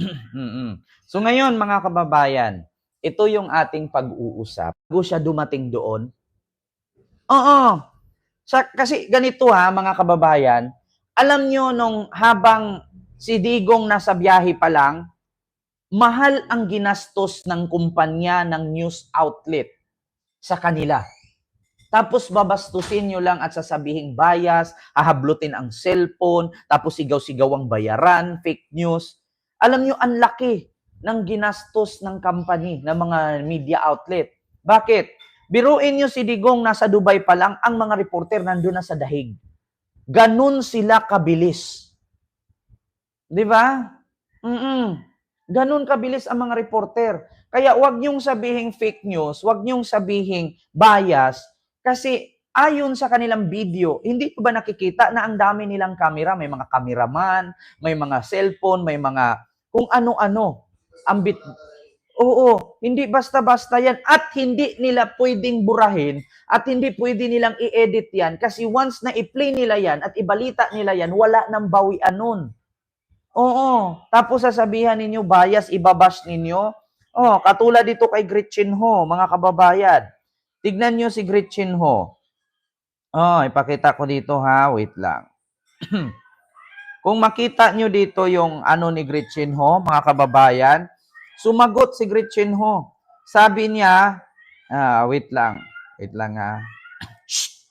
So ngayon, mga kababayan, ito yung ating pag-uusap. Bago siya dumating doon, oo, sa, kasi ganito ha, mga kababayan, alam nyo nung habang si Digong nasa biyahe pa lang, mahal ang ginastos ng kumpanya ng news outlet sa kanila. Tapos babastusin nyo lang at sasabihing bias, hahablutin ang cellphone, tapos sigaw-sigaw ang bayaran, fake news. Alam nyo, ang laki ng ginastos ng company, ng mga media outlet. Bakit? Biruin nyo si Digong nasa Dubai pa lang, ang mga reporter nandun na sa dahig. Ganun sila kabilis. Di ba? Mm Ganun kabilis ang mga reporter. Kaya wag niyong sabihing fake news, wag niyong sabihing bias, kasi ayon sa kanilang video, hindi pa ba nakikita na ang dami nilang camera? May mga cameraman, may mga cellphone, may mga kung ano-ano. Ambit. Oo, hindi basta-basta yan. At hindi nila pwedeng burahin at hindi pwede nilang i-edit yan kasi once na i-play nila yan at ibalita nila yan, wala nang bawian nun. Oo. Tapos sasabihan ninyo, bias, ibabash ninyo. Oh, katulad dito kay Gretchen Ho, mga kababayan. Tignan nyo si Gretchen Ho. Oh, ipakita ko dito ha. Wait lang. Kung makita nyo dito yung ano ni Gretchen Ho, mga kababayan, sumagot si Gretchen Ho. Sabi niya, ah, wait lang. Wait lang ha. Shh.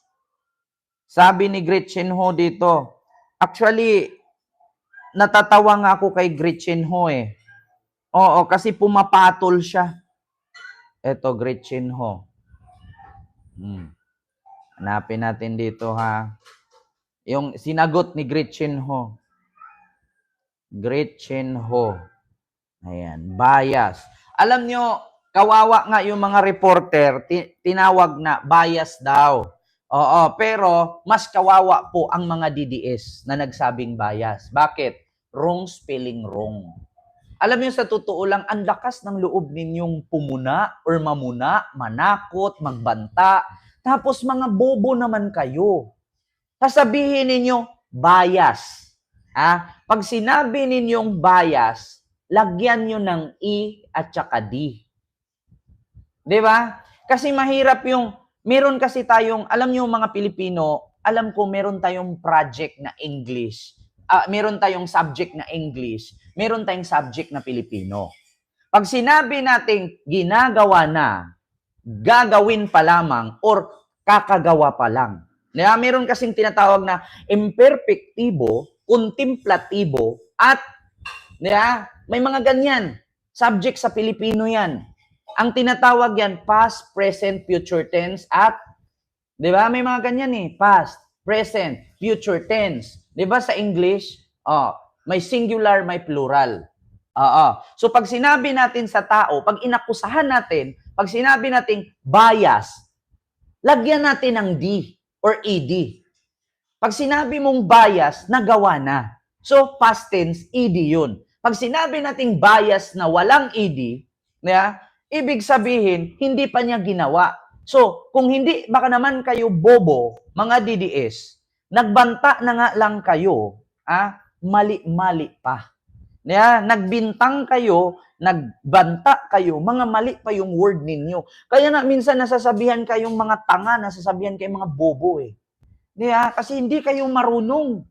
Sabi ni Gretchen Ho dito, actually, natatawa nga ako kay Gretchen Ho eh. Oo, kasi pumapatol siya. Eto, Gretchen Ho. Hmm. Hanapin natin dito ha. Yung sinagot ni Gretchen Ho. Gretchen Ho. Ayan, bias. Alam nyo, kawawa nga yung mga reporter, ti- tinawag na bias daw. Oo, pero mas kawawa po ang mga DDS na nagsabing bias. Bakit? Wrong spelling wrong. Alam niyo sa totoo lang, ang lakas ng loob ninyong pumuna or mamuna, manakot, magbanta. Tapos mga bobo naman kayo. Sasabihin ninyo, bias. Ah, pag sinabi ninyong bias, lagyan nyo ng E at saka D. Di ba? Kasi mahirap yung, meron kasi tayong, alam nyo mga Pilipino, alam ko meron tayong project na English. Ah, meron tayong subject na English. Meron tayong subject na Pilipino. Pag sinabi nating ginagawa na, gagawin pa lamang, or kakagawa pa lang. Diba? Meron kasing tinatawag na imperfectibo, contemplativo, at diba? may mga ganyan. Subject sa Pilipino yan. Ang tinatawag yan, past, present, future tense, at, di ba? May mga ganyan eh. Past, present, future tense. Di ba sa English? Oh, may singular, may plural. Oo. So pag sinabi natin sa tao, pag inakusahan natin, pag sinabi natin bias, lagyan natin ng D or ED. Pag sinabi mong bias, nagawa na. So past tense, ED yun. Pag sinabi nating bias na walang ED, yeah, ibig sabihin, hindi pa niya ginawa. So, kung hindi, baka naman kayo bobo, mga DDS, nagbanta na nga lang kayo, ah, mali-mali pa. Yeah, nagbintang kayo, nagbanta kayo, mga mali pa yung word ninyo. Kaya nga minsan nasasabihan kayong mga tanga, nasasabihan kayong mga bobo eh. Yeah, kasi hindi kayo marunong.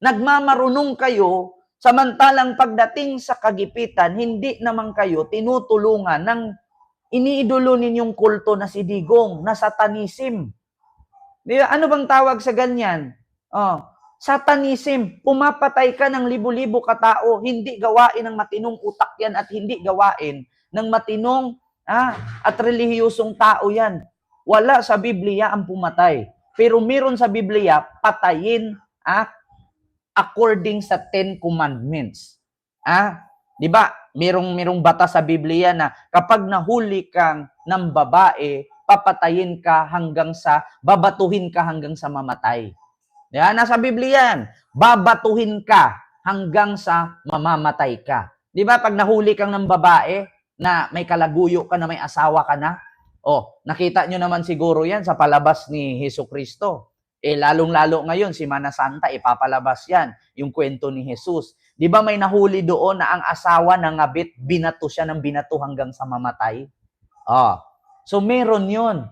Nagmamarunong kayo, samantalang pagdating sa kagipitan, hindi naman kayo tinutulungan ng iniidolo ninyong kulto na si Digong, na satanism. Ano bang tawag sa ganyan? Oh, satanism. Pumapatay ka ng libo-libo katao, hindi gawain ng matinong utak yan at hindi gawain ng matinong ah, at relihiyosong tao yan. Wala sa Biblia ang pumatay. Pero meron sa Biblia, patayin ah, according sa Ten Commandments. Ah, 'di ba? Merong merong bata sa Biblia na kapag nahuli kang ng babae, papatayin ka hanggang sa babatuhin ka hanggang sa mamatay. Yan, nasa Biblia yan. Babatuhin ka hanggang sa mamamatay ka. 'Di ba pag nahuli kang ng babae na may kalaguyo ka na may asawa ka na? Oh, nakita nyo naman siguro yan sa palabas ni Heso Kristo. Eh, lalong-lalo ngayon, si Mana Santa, ipapalabas yan, yung kwento ni Jesus. Di ba may nahuli doon na ang asawa ng ngabit, binato siya ng binato hanggang sa mamatay? Oh. So, meron yun.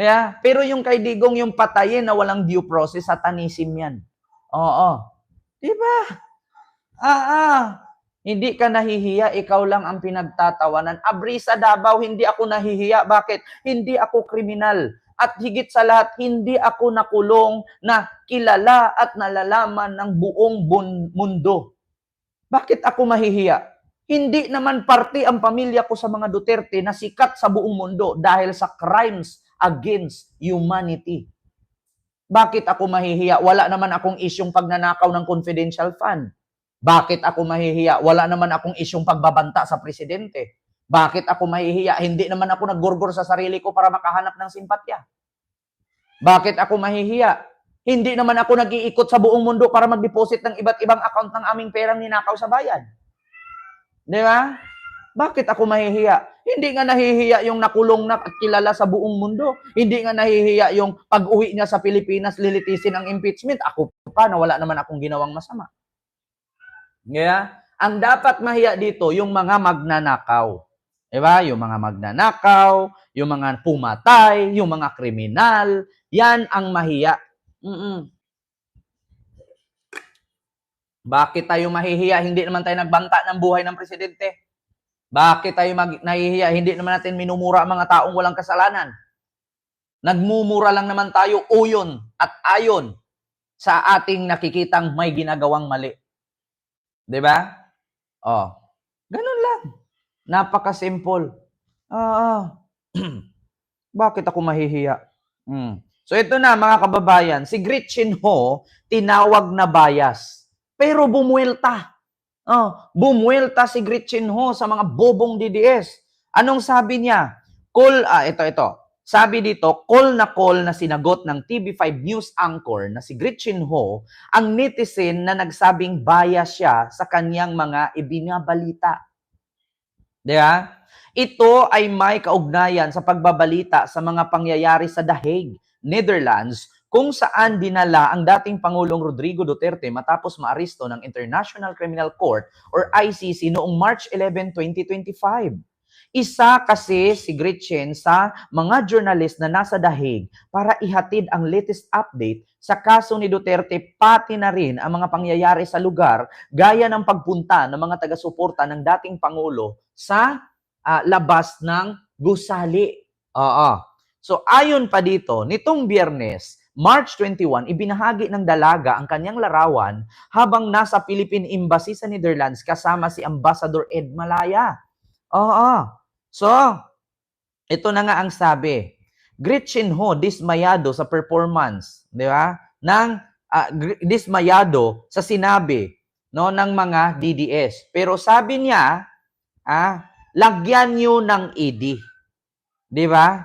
Yeah? Pero yung kay Digong, yung patayin na walang due process, satanism yan. Oo. Di ba? Ah, ah. Hindi ka nahihiya, ikaw lang ang pinagtatawanan. Abri sa Davao, hindi ako nahihiya. Bakit? Hindi ako kriminal. At higit sa lahat, hindi ako nakulong na kilala at nalalaman ng buong mundo. Bakit ako mahihiya? Hindi naman parte ang pamilya ko sa mga Duterte na sikat sa buong mundo dahil sa crimes against humanity. Bakit ako mahihiya? Wala naman akong isyong pagnanakaw ng confidential fund. Bakit ako mahihiya? Wala naman akong isyong pagbabanta sa presidente. Bakit ako mahihiya? Hindi naman ako naggurgur sa sarili ko para makahanap ng simpatya. Bakit ako mahihiya? Hindi naman ako nag-iikot sa buong mundo para mag-deposit ng iba't ibang account ng aming perang ninakaw sa bayan. Di ba? Bakit ako mahihiya? Hindi nga nahihiya yung nakulong na at kilala sa buong mundo. Hindi nga nahihiya yung pag-uwi niya sa Pilipinas, lilitisin ang impeachment. Ako pa na wala naman akong ginawang masama. Yeah? Ang dapat mahiya dito, yung mga magnanakaw. Diba? Yung mga magnanakaw, yung mga pumatay, yung mga kriminal, yan ang mahiya. Mm-mm. Bakit tayo mahihiya? Hindi naman tayo nagbanta ng buhay ng presidente. Bakit tayo mag- nahihiya? Hindi naman natin minumura ang mga taong walang kasalanan. Nagmumura lang naman tayo uyon at ayon sa ating nakikitang may ginagawang mali. 'Di ba? Oh. Ganun lang. Napaka-simple. Ah. Bakit ako mahihiya? Hmm. So ito na mga kababayan, si Gretchen Ho tinawag na bias. Pero bumuelta. Oh, bumuelta si Gretchen Ho sa mga bobong DDS. Anong sabi niya? Call, ah, ito, ito. Sabi dito, call na call na sinagot ng TV5 News anchor na si Gretchen Ho ang netizen na nagsabing bias siya sa kanyang mga ibinabalita. Di ba? Ito ay may kaugnayan sa pagbabalita sa mga pangyayari sa Hague, Netherlands, kung saan dinala ang dating Pangulong Rodrigo Duterte matapos maaresto ng International Criminal Court or ICC noong March 11, 2025. Isa kasi si Gretchen sa mga journalist na nasa Hague para ihatid ang latest update sa kaso ni Duterte pati na rin ang mga pangyayari sa lugar gaya ng pagpunta ng mga taga-suporta ng dating Pangulo sa ah, labas ng gusali. Oo. So ayon pa dito, nitong biyernes, March 21, ibinahagi ng dalaga ang kanyang larawan habang nasa Philippine Embassy sa Netherlands kasama si Ambassador Ed Malaya. Oo. So, ito na nga ang sabi. Gretchen Ho dismayado sa performance, di ba? Ng ah, gr- dismayado sa sinabi no ng mga DDS. Pero sabi niya, ah, lagyan niyo ng ED. Di ba?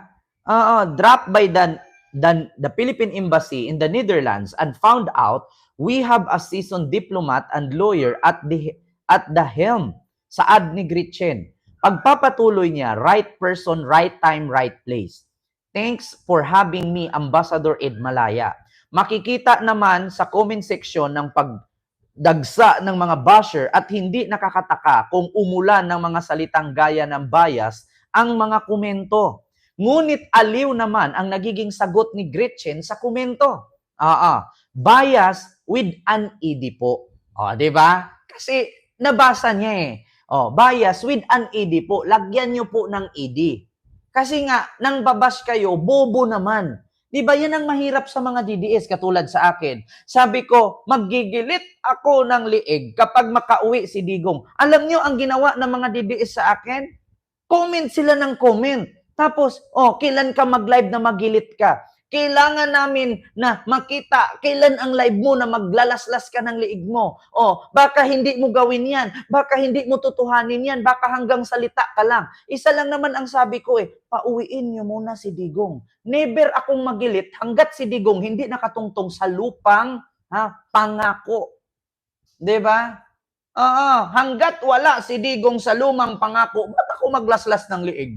Oo, dropped by the, the, the Philippine Embassy in the Netherlands and found out we have a seasoned diplomat and lawyer at the at the helm sa ad ni Gretchen. Pagpapatuloy niya, right person, right time, right place. Thanks for having me, Ambassador Ed Malaya. Makikita naman sa comment section ng pagdagsa ng mga basher at hindi nakakataka kung umulan ng mga salitang gaya ng bias ang mga komento. Ngunit aliw naman ang nagiging sagot ni Gretchen sa komento. Ah, ah. bias with an ED po. O, di ba? Kasi nabasa niya eh. Oh, bias with an ED po. Lagyan niyo po ng ED. Kasi nga, nang babas kayo, bobo naman. Di ba yan ang mahirap sa mga DDS katulad sa akin. Sabi ko, magigilit ako ng liig kapag makauwi si Digong. Alam niyo ang ginawa ng mga DDS sa akin? Comment sila ng comment. Tapos, oh, kailan ka mag-live na magilit ka? Kailangan namin na makita kailan ang live mo na maglalaslas ka ng liig mo. Oh, baka hindi mo gawin yan. Baka hindi mo tutuhanin yan. Baka hanggang salita ka lang. Isa lang naman ang sabi ko eh, pauwiin niyo muna si Digong. Never akong magilit hanggat si Digong hindi nakatungtong sa lupang ha, pangako. ba? Oo, hanggat wala si Digong sa lumang pangako, ba't ako maglaslas ng liig?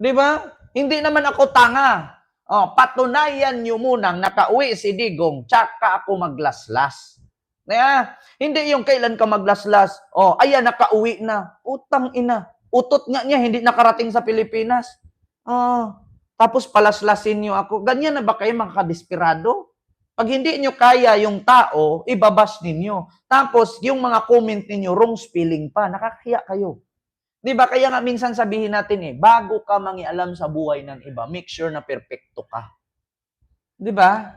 'Di ba? Hindi naman ako tanga. Oh, patunayan nyo munang nakauwi si Digong, tsaka ako maglaslas. Yeah? Hindi yung kailan ka maglaslas. Oh, ayan, nakauwi na. Utang ina. Utot nga niya, hindi nakarating sa Pilipinas. Oh, tapos palaslasin nyo ako. Ganyan na ba kayo mga? Pag hindi nyo kaya yung tao, ibabas ninyo. Tapos, yung mga comment ninyo, wrong spelling pa. Nakakahiya kayo. Di ba? Kaya nga minsan sabihin natin eh, bago ka mangialam sa buhay ng iba, make sure na perfecto ka. Di ba?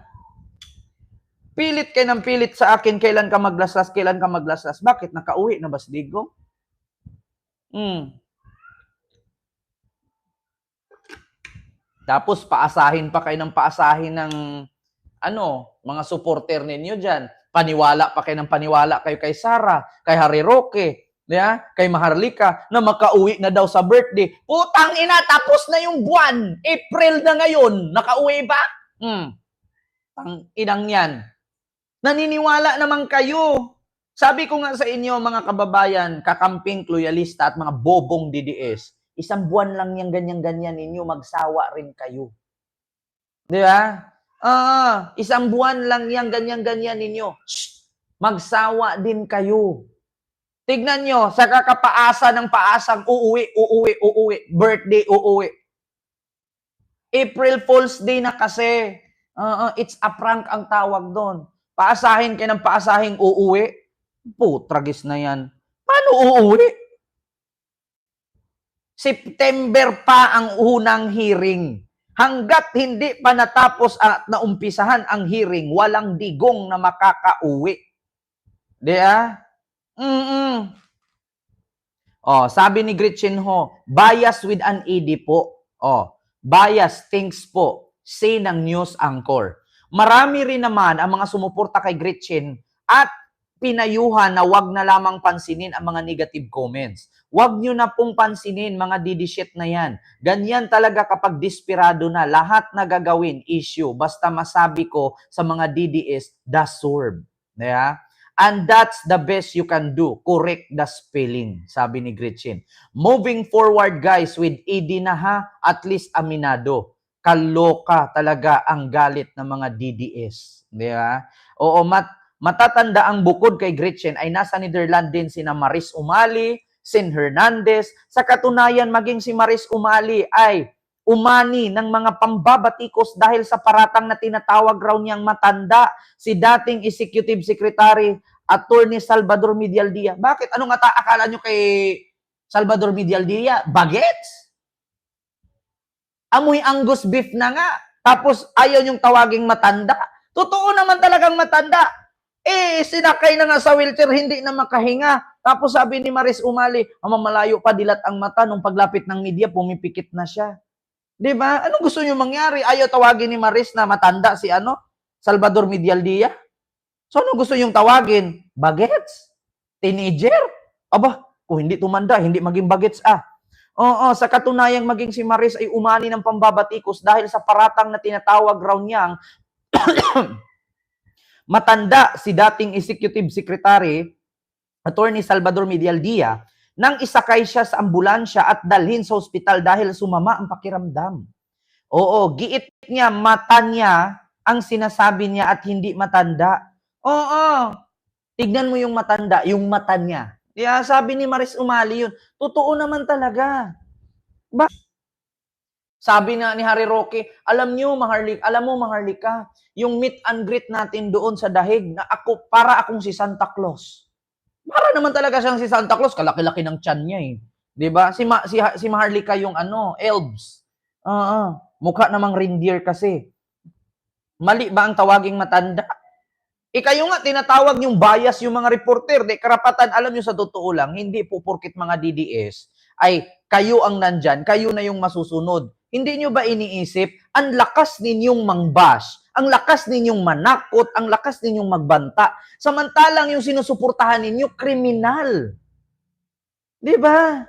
Pilit kayo ng pilit sa akin, kailan ka maglaslas, kailan ka maglaslas. Bakit? Nakauwi na ba si Digo? Hmm. Tapos paasahin pa kayo ng paasahin ng ano, mga supporter ninyo dyan. Paniwala pa kayo ng paniwala kayo kay Sara, kay Harry Roque, yeah? kay Maharlika, na makauwi na daw sa birthday. Putang ina, tapos na yung buwan. April na ngayon. Nakauwi ba? Hmm. Tang inang yan. Naniniwala naman kayo. Sabi ko nga sa inyo, mga kababayan, kakamping, loyalista at mga bobong DDS, isang buwan lang yung ganyan-ganyan ninyo, magsawa rin kayo. Di ba? Ah, isang buwan lang yung ganyan-ganyan ninyo. Shh! Magsawa din kayo. Tignan nyo, sa kakapaasa ng paasang uuwi, uuwi, uuwi, birthday, uuwi. April Fool's Day na kasi. Ah, it's a prank ang tawag doon. Paasahin kayo ng paasahing uuwi. Putragis na yan. Paano uuwi? September pa ang unang hearing. Hanggat hindi pa natapos at naumpisahan ang hearing, walang digong na makakauwi. Di ah? Mm-mm. Oh, sabi ni Gretchen Ho, bias with an ED po. Oh, bias thinks po. Say ng news anchor. Marami rin naman ang mga sumuporta kay Gretchen at pinayuhan na wag na lamang pansinin ang mga negative comments. Wag nyo na pong pansinin mga didishit na yan. Ganyan talaga kapag desperado na. Lahat na gagawin, issue. Basta masabi ko sa mga DDS, deserve. Yeah? And that's the best you can do. Correct the spelling, sabi ni Gretchen. Moving forward, guys, with ED na ha, at least aminado. Kaloka talaga ang galit ng mga DDS. Di ba? Oo, mat matatanda ang bukod kay Gretchen ay nasa Netherlands din sina Maris Umali, Sin Hernandez. Sa katunayan, maging si Maris Umali ay umani ng mga pambabatikos dahil sa paratang na tinatawag raw niyang matanda si dating Executive Secretary Attorney Salvador Medialdia. Bakit? Ano nga ta akala nyo kay Salvador Medialdia? Bagets? Amoy Angus beef na nga. Tapos ayaw yung tawaging matanda. Totoo naman talagang matanda. Eh, sinakay na nga sa wheelchair, hindi na makahinga. Tapos sabi ni Maris Umali, mamalayo pa dilat ang mata nung paglapit ng media, pumipikit na siya. 'Di ba? Anong gusto niyo mangyari? Ayaw tawagin ni Maris na matanda si ano? Salvador Medialdia? So ano gusto yung tawagin? Bagets? Teenager? Aba, kung hindi tumanda, hindi maging bagets ah. Oo, sa katunayang maging si Maris ay umani ng pambabatikos dahil sa paratang na tinatawag raw niyang matanda si dating Executive Secretary Attorney Salvador Medialdia nang isakay siya sa ambulansya at dalhin sa ospital dahil sumama ang pakiramdam. Oo, giit niya, mata niya ang sinasabi niya at hindi matanda. Oo, tignan mo yung matanda, yung mata niya. Kaya sabi ni Maris Umali yun, totoo naman talaga. Ba? Sabi na ni Harry Roque, alam niyo, Maharlik, alam mo, Maharlika, yung meet and greet natin doon sa dahig, na ako, para akong si Santa Claus. Para naman talaga siyang si Santa Claus, kalaki-laki ng tiyan niya eh. 'Di ba? Si Ma, si si Maharlika yung ano, elves. Oo. mukha namang reindeer kasi. Mali ba ang tawaging matanda? Eh kayo nga tinatawag yung bias yung mga reporter, di karapatan alam niyo sa totoo lang, hindi po porkit mga DDS ay kayo ang nandyan, kayo na yung masusunod. Hindi nyo ba iniisip, ang lakas ninyong mangbash, ang lakas ninyong manakot, ang lakas ninyong magbanta. Samantalang yung sinusuportahan ninyo, kriminal. Di ba?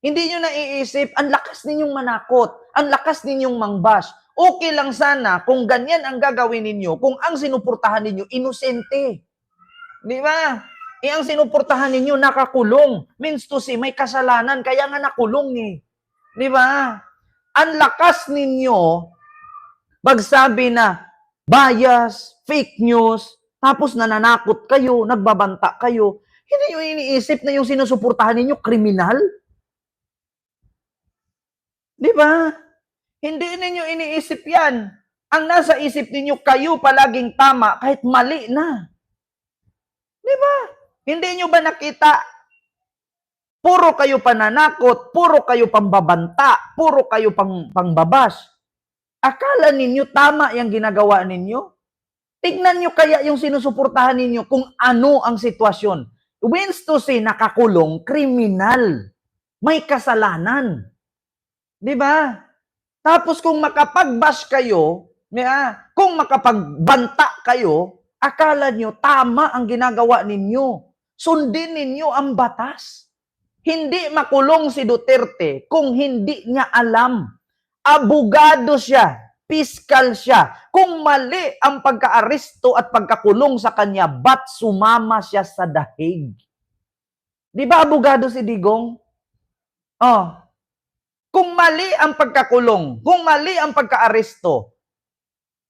Hindi nyo naiisip, ang lakas ninyong manakot, ang lakas ninyong mangbash. Okay lang sana kung ganyan ang gagawin ninyo, kung ang sinuportahan ninyo, inosente. Di ba? Eh, ang sinuportahan ninyo, nakakulong. Means to say, may kasalanan, kaya nga nakulong eh. Di ba? Ang lakas ninyo Pagsabi na bias, fake news, tapos nananakot kayo, nagbabanta kayo, hindi nyo iniisip na yung sinusuportahan ninyo kriminal? Di ba? Hindi ninyo iniisip yan. Ang nasa isip ninyo, kayo palaging tama kahit mali na. Di ba? Hindi nyo ba nakita? Puro kayo pananakot, puro kayo pambabanta, puro kayo pang, pangbabas. Akala ninyo tama yung ginagawa ninyo? Tignan nyo kaya yung sinusuportahan ninyo kung ano ang sitwasyon. Wins to say, nakakulong, kriminal. May kasalanan. Di ba? Tapos kung makapag-bash kayo, yeah, kung makapagbanta kayo, akala nyo tama ang ginagawa ninyo. Sundin ninyo ang batas. Hindi makulong si Duterte kung hindi niya alam. Abogado siya, piskal siya. Kung mali ang pagkaaresto at pagkakulong sa kanya, ba't sumama siya sa dahig? Di ba abogado si Digong? Oh, kung mali ang pagkakulong, kung mali ang pagkaaresto,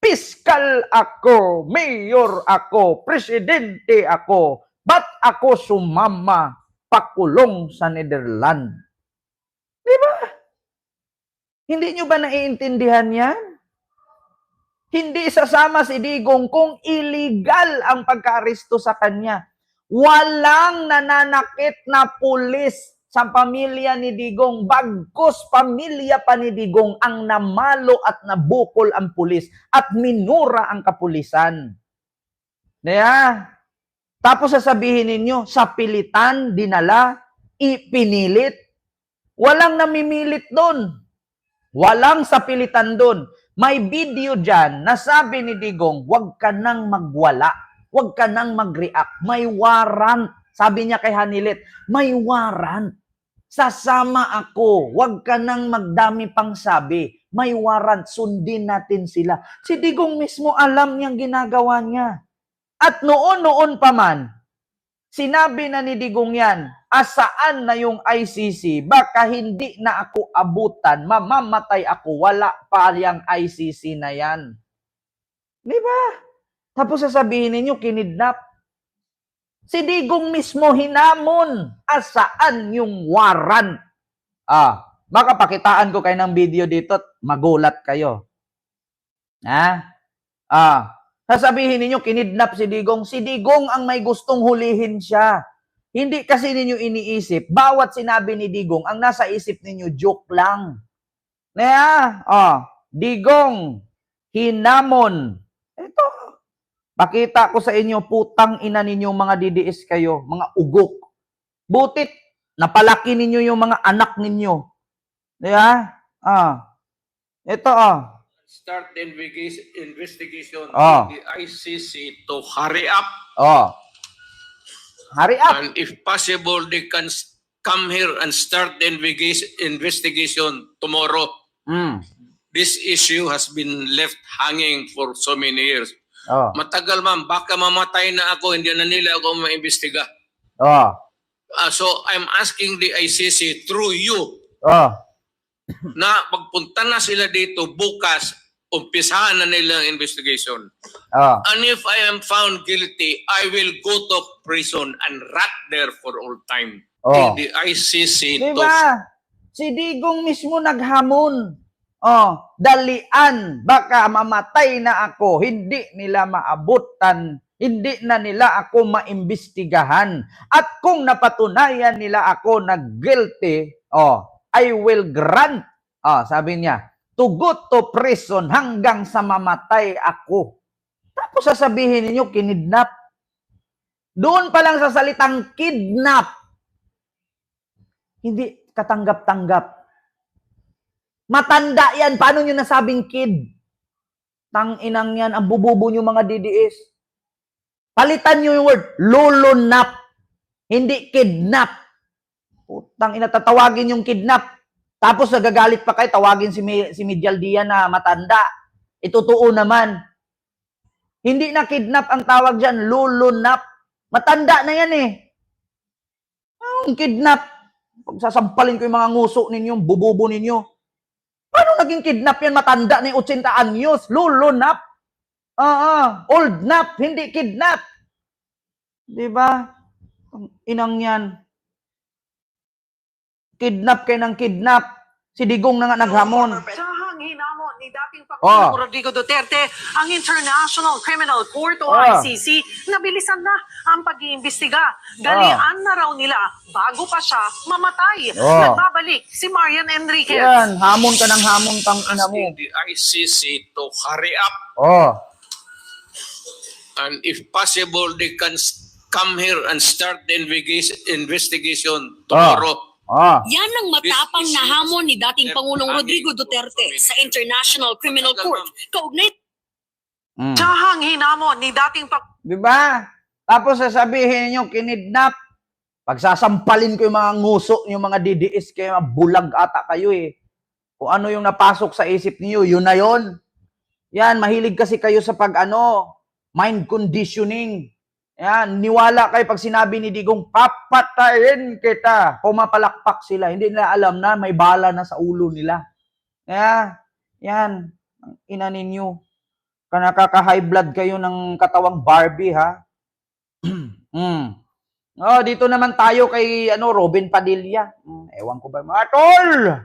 piskal ako, mayor ako, presidente ako, ba't ako sumama pakulong sa Netherlands? Di ba? Hindi nyo ba naiintindihan yan? Hindi sasama si Digong kung illegal ang pagkaaresto sa kanya. Walang nananakit na pulis sa pamilya ni Digong. Bagkus pamilya pa ni Digong ang namalo at nabukol ang pulis at minura ang kapulisan. Kaya, tapos sasabihin ninyo, sa pilitan, dinala, ipinilit. Walang namimilit doon. Walang sa pilitan doon. May video dyan na sabi ni Digong, huwag ka nang magwala. Huwag ka nang mag-react. May warrant. Sabi niya kay Hanilit, may warrant. Sasama ako. Huwag ka nang magdami pang sabi. May warrant. Sundin natin sila. Si Digong mismo alam niyang ginagawa niya. At noon-noon pa man, sinabi na ni Digong yan, asaan na yung ICC? Baka hindi na ako abutan, mamamatay ako, wala pa yung ICC na yan. Di ba? Tapos sasabihin ninyo, kinidnap. Si Digong mismo hinamon, asaan yung warrant? Ah, baka pakitaan ko kayo ng video dito at magulat kayo. Ha? Ah, Sasabihin ninyo, kinidnap si Digong. Si Digong ang may gustong hulihin siya. Hindi kasi ninyo iniisip, bawat sinabi ni Digong, ang nasa isip ninyo, joke lang. Kaya, oh, Digong, hinamon. Ito, pakita ko sa inyo, putang ina ninyo mga DDS kayo, mga ugok. Butit, napalaki ninyo yung mga anak ninyo. Kaya, ah, ito, ah, start the investigation, Ah. in the ICC to hurry up oh. Hurry up. and if possible they can come here and start the investigation, tomorrow. Mm. This issue has been left hanging for so many years. Oh. Matagal ma'am, baka mamatay na ako, hindi na nila ako maimbestiga. Oh. Ah, so I'm asking the ICC through you Oh. na pagpunta na sila dito bukas, umpisahan na nila ang investigation. Oh. And if I am found guilty, I will go to prison and rot there for all time. Oh. The ICC Di to ba? Si Digong mismo naghamon. Oh, dalian. Baka mamatay na ako. Hindi nila maabutan. Hindi na nila ako maimbestigahan. At kung napatunayan nila ako na guilty, oh, I will grant, oh, sabi niya, to go to prison hanggang sa mamatay ako. Tapos sasabihin ninyo, kinidnap. Doon pa lang sa salitang kidnap, hindi katanggap-tanggap. Matanda yan. Paano nyo nasabing kid? Tang inang yan. Ang bububo nyo mga DDS. Palitan nyo yung word. Lulunap. Hindi kidnap. Putang ina, tatawagin yung kidnap. Tapos nagagalit pa kayo, tawagin si, si Midyal Dia na matanda. Itutuo naman. Hindi na kidnap ang tawag dyan, lulunap. Matanda na yan eh. Ang kidnap. Pag sasampalin ko yung mga nguso ninyo, bububo ninyo. Paano naging kidnap yan? Matanda ni 80 anyos. Lulunap. Ah, old nap, hindi kidnap. Di ba? Ang Inang yan. Kidnap kay ng kidnap. Si Digong na nga naghamon. Sahang hinamon ni dating Oh. Pangulong Rodrigo Duterte ang International Criminal Court o Oh. ICC na bilisan na ang pag-iimbestiga. Dalian na raw nila bago pa siya mamatay. Oh. Nagbabalik si Marian Enriquez. Yan, hamon ka ng hamon pang ina mo. the ICC to hurry up Oh. and if possible they can come here and start the investigation investigation tomorrow. Oh. Yan ang matapang This is- na hamon ni dating Pangulong Rodrigo Duterte sa International Criminal Court. Kaugnay Mm. Sahang hinamon ni dating Pangulong Di ba? Tapos sasabihin niyo kinidnap. Pagsasampalin ko yung mga nguso, yung mga DDS kayo, mga bulag ata kayo eh. Kung ano yung napasok sa isip niyo, yun na yun. Yan, mahilig kasi kayo sa pag ano, mind conditioning. Yan, niwala kayo pag sinabi ni Digong, papatayin kita. Pumapalakpak sila. Hindi nila alam na may bala na sa ulo nila. Kaya, yan, ang ina ninyo. Ka nakaka-high blood kayo ng katawang Barbie, ha? mm. Oh, dito naman tayo kay ano Robin Padilla. Mm, ewan ko ba mga.